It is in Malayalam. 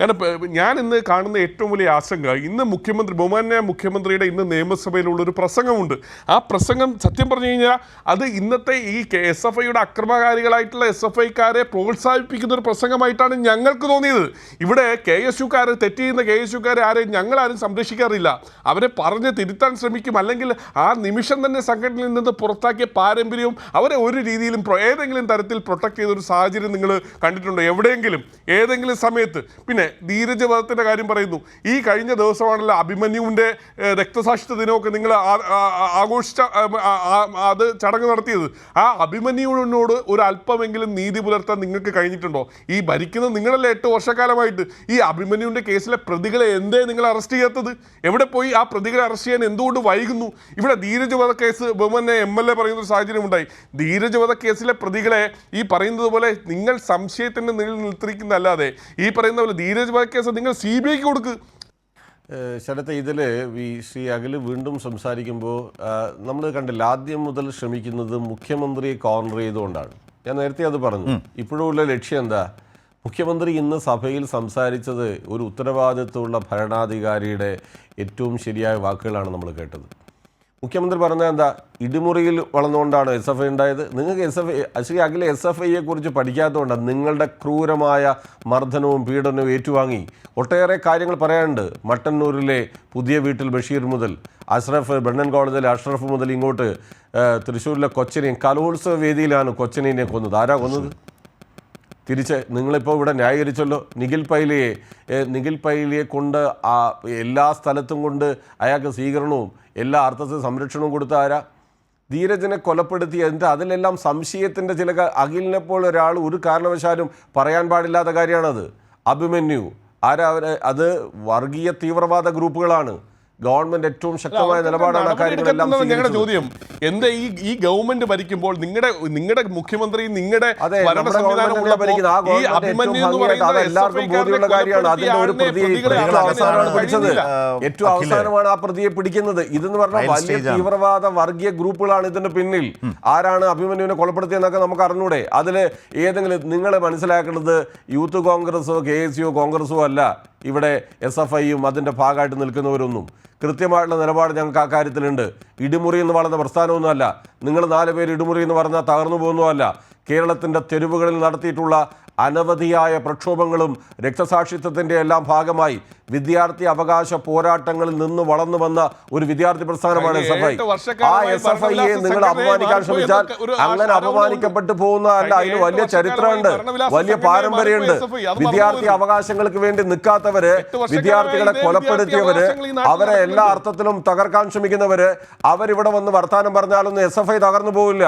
കാരണം ഞാൻ ഇന്ന് കാണുന്ന ഏറ്റവും വലിയ ആശങ്ക ഇന്ന് മുഖ്യമന്ത്രി ബഹുമാന്യ മുഖ്യമന്ത്രിയുടെ ഇന്ന് നിയമസഭയിലുള്ള ഒരു പ്രസംഗമുണ്ട്. ആ പ്രസംഗം സത്യം പറഞ്ഞു കഴിഞ്ഞാൽ അത് ഇന്നത്തെ ഈ എസ് എഫ് ഐയുടെ അക്രമകാരികളായിട്ടുള്ള എസ് എഫ് ഐക്കാരെ പ്രോത്സാഹിപ്പിക്കുന്ന ഒരു പ്രസംഗമായിട്ടാണ് ഞങ്ങൾക്ക് തോന്നിയത്. ഇവിടെ കെ എസ് യുക്കാർ തെറ്റ് ചെയ്യുന്ന കെ എസ് യുക്കാരെ ആരെയും ഞങ്ങളാരും സംരക്ഷിക്കാറില്ല. അവരെ പറഞ്ഞ് തിരുത്താൻ ശ്രമിക്കും. അല്ലെങ്കിൽ ആ നിമിഷം തന്നെ സംഘടനയിൽ നിന്ന് പുറത്താക്കിയ പാരമ്പര്യവും അവരെ ഒരു രീതിയിലും ഏതെങ്കിലും തരത്തിൽ പ്രൊട്ടക്ട് ചെയ്ത ഒരു സാഹചര്യം നിങ്ങൾ കണ്ടിട്ടുണ്ടോ? എവിടെയെങ്കിലും ഏതെങ്കിലും സമയത്ത്. പിന്നെ ധീരജവധത്തിന്റെ കാര്യം പറയുന്നു. ഈ കഴിഞ്ഞ ദിവസമാണല്ലോ അഭിമന്യുവിന്റെ രക്തസാക്ഷിത്വ ദിനമൊക്കെ നിങ്ങൾ ആഘോഷിച്ച അത് ചടങ്ങ് നടത്തിയത്. ആ അഭിമന്യുവിനോട് ഒരു അല്പമെങ്കിലും നീതി പുലർത്താൻ നിങ്ങൾക്ക് കഴിഞ്ഞിട്ടുണ്ടോ? ഈ ഭരിക്കുന്ന നിങ്ങളല്ലേ എട്ട് വർഷക്കാലമായിട്ട്? ഈ അഭിമന്യുവിന്റെ കേസിലെ പ്രതികളെ എന്തേ നിങ്ങൾ അറസ്റ്റ് ചെയ്യാത്തത്? എവിടെ പോയി ആ പ്രതികളെ അറസ്റ്റ് ചെയ്യാൻ എന്തുകൊണ്ട് വൈകുന്നു? ഇവിടെ ധീരജവധ കേസ് ബഹുമാനെ എം എൽ എ പറയുന്ന ഒരു സാഹചര്യം ഉണ്ടായി ധീരജവധ കേസിലെ പ്രതികളെ ഈ പറയുന്നത് പോലെ നിങ്ങൾ സംശയത്തിന്റെ നിലനിൽത്തിരിക്കുന്നതല്ലാതെ ഈ പറയുന്ന പോലെ ധീരജവധ കേസ് നിങ്ങൾ സി ബി ഐക്ക് കൊടുക്ക്. ശരത്തെ ശരത്ത് ഇതിൽ ഈ ശ്രീ അഖിൽ വീണ്ടും സംസാരിക്കുമ്പോൾ നമ്മൾ കണ്ടില്ല ആദ്യം മുതൽ ശ്രമിക്കുന്നത് മുഖ്യമന്ത്രിയെ കോർണർ ചെയ്തുകൊണ്ടാണ്. ഞാൻ നേരത്തെ അത് പറഞ്ഞു. ഇപ്പോഴുള്ള ലക്ഷ്യം എന്താ? മുഖ്യമന്ത്രി ഇന്ന് സഭയിൽ സംസാരിച്ചത് ഒരു ഉത്തരവാദിത്വമുള്ള ഭരണാധികാരിയുടെ ഏറ്റവും ശരിയായ വാക്കുകളാണ് നമ്മൾ കേട്ടത്. മുഖ്യമന്ത്രി പറഞ്ഞത് എന്താ? ഇടിമുറിയിൽ വളർന്നുകൊണ്ടാണ് എസ് എഫ് ഐ ഉണ്ടായത്. നിങ്ങൾക്ക് S F I Shri Akhila S F ഐയെ കുറിച്ച് പഠിക്കാത്തതുകൊണ്ടാണ് നിങ്ങളുടെ ക്രൂരമായ മർദ്ദനവും പീഡനവും ഏറ്റുവാങ്ങി. ഒട്ടേറെ കാര്യങ്ങൾ പറയാനുണ്ട്. മട്ടന്നൂരിലെ പുതിയ വീട്ടിൽ ബഷീർ മുതൽ അഷ്റഫ് ബ്രണ്ണൻ കോളേജിലെ അഷ്റഫ് മുതൽ ഇങ്ങോട്ട് തൃശ്ശൂരിലെ കൊച്ചനെയും കലോത്സവ വേദിയിലാണ് കൊച്ചിനെ കൊന്നത്. ആരാ കൊന്നത്? തിരിച്ച് നിങ്ങളിപ്പോൾ ഇവിടെ ന്യായീകരിച്ചല്ലോ. നിഖിൽ പൈലിയെ നിഖിൽ പൈലിയെ കൊണ്ട് ആ എല്ലാ സ്ഥലത്തും കൊണ്ട് അയാൾക്ക് സ്വീകരണവും എല്ലാ അർത്ഥത്തിൽ സംരക്ഷണവും കൊടുത്ത ആരാ? ധീരജനെ കൊലപ്പെടുത്തി എന്നിട്ട് അതിലെല്ലാം സംശയത്തിന്റെ ചില അഖിലിനെ പോലെ ഒരാൾ ഒരു കാരണവശാലും പറയാൻ പാടില്ലാത്ത കാര്യമാണത്. അഭിമന്യു. ആരാ അത് വർഗീയ തീവ്രവാദ ഗ്രൂപ്പുകളാണ്. ഗവൺമെന്റ് ഏറ്റവും ശക്തമായ നിലപാടാണ് ഞങ്ങളുടെ ചോദ്യം. എന്താ ഈ ഈ ഗവൺമെന്റ് ഭരിക്കുമ്പോൾ നിങ്ങളുടെ നിങ്ങളുടെ മുഖ്യമന്ത്രി നിങ്ങളുടെ ഭരണ നമ്മുടെ സംവിധാനം ഗവൺമെന്റ് ഉള്ളപ്പോൾ ഭരിക്കുന്ന ആ ഈ ഗവൺമെന്റ് ഏറ്റവും എന്ന് ഭംഗിയായിട്ട് അത് പറയുന്ന എല്ലാവർക്കും ബോധ്യമുള്ള കാര്യമാണ്. അതിന്റെ ഒരു പ്രതിയെ അവസാനമാണ് പിടിച്ചത്. ഏറ്റവും. അവസാനമാണ് ആ പ്രതിയെ പിടിക്കുന്നത്. ഇതെന്ന് പറഞ്ഞാൽ വലിയ തീവ്രവാദ വർഗീയ ഗ്രൂപ്പുകളാണ് ഇതിന്റെ പിന്നിൽ. ആരാണ് അഭിമന്യുവിനെ കൊലപ്പെടുത്തിയെന്നൊക്കെ നമുക്ക് അറിഞ്ഞൂടെ? അതിൽ ഏതെങ്കിലും നിങ്ങളെ മനസ്സിലാക്കേണ്ടത് യൂത്ത് കോൺഗ്രസോ കെ എസ് യു കോൺഗ്രസോ അല്ല. ഇവിടെ എസ് എഫ് ഐയും അതിന്റെ ഭാഗമായിട്ട് നിൽക്കുന്നവരൊന്നും കൃത്യമായിട്ടുള്ള നിലപാട് ഞങ്ങൾക്ക് ആ കാര്യത്തിലുണ്ട്. ഇടിമുറി എന്ന് പറയുന്ന പ്രസ്ഥാനമൊന്നുമല്ല. നിങ്ങൾ നാല് പേര് ഇടിമുറി എന്ന് പറഞ്ഞാൽ തകർന്നു പോകുന്നതല്ല. കേരളത്തിന്റെ തെരുവുകളിൽ നടത്തിയിട്ടുള്ള അനവധിയായ പ്രക്ഷോഭങ്ങളും രക്തസാക്ഷിത്വത്തിന്റെ എല്ലാം ഭാഗമായി വിദ്യാർത്ഥി അവകാശ പോരാട്ടങ്ങളിൽ നിന്ന് വളർന്നു വന്ന ഒരു വിദ്യാർത്ഥി പ്രസ്ഥാനമാണ് എസ് എഫ് ഐ. ആ എസ് എഫ് ഐയെ നിങ്ങൾ അപമാനിക്കാൻ ശ്രമിച്ചാൽ അങ്ങനെ അപമാനിക്കപ്പെട്ടു അപമാനിക്കപ്പെട്ടു പോകുന്നതല്ല അതിന് വലിയ ചരിത്രമുണ്ട്. വലിയ പാരമ്പര്യമുണ്ട്. വിദ്യാർത്ഥി അവകാശങ്ങൾക്ക് വേണ്ടി നിൽക്കാത്തവര് വിദ്യാർത്ഥികളെ കൊലപ്പെടുത്തിയവര് അവരെ എല്ലാ. അർത്ഥത്തിലും തകർക്കാൻ ശ്രമിക്കുന്നവര് അവരിവിടെ വന്ന് വർത്താനം പറഞ്ഞാലൊന്നും എസ് എഫ് ഐ തകർന്നു പോവില്ല.